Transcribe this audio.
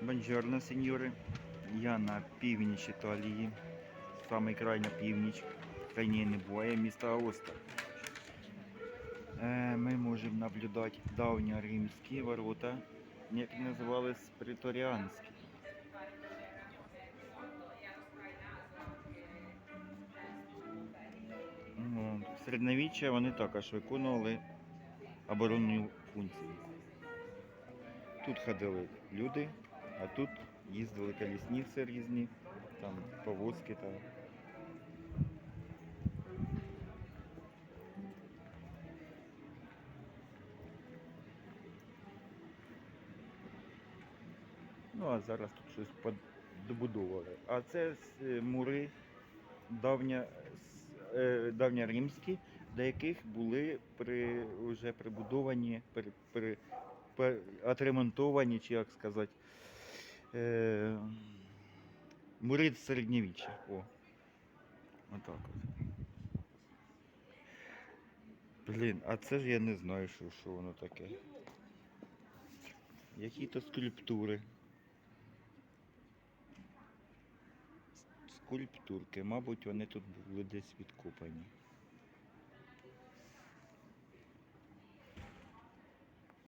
Бонжорно, сеньори. Я на північ Італії, самий крайня північ. Крайній не буває, міста Аоста. Е, Ми можемо наблюдати давньоримські ворота, як називались преторіанські. Ну, в середньовіччя вони також виконували оборонну функцію. Тут ходили люди, а тут їздили колісниці різні, там повозки там. Ну а зараз тут щось добудовували. А це е, мури давня, е, давньоримські, до яких були при, вже прибудовані, при, при, пер- отремонтовані, чи як сказати, е, мури середньовіччя. О. Отак от. Блін, а це ж я не знаю, що, що воно таке. Які-то скульптури. Скульптурки, мабуть, вони тут були десь відкопані.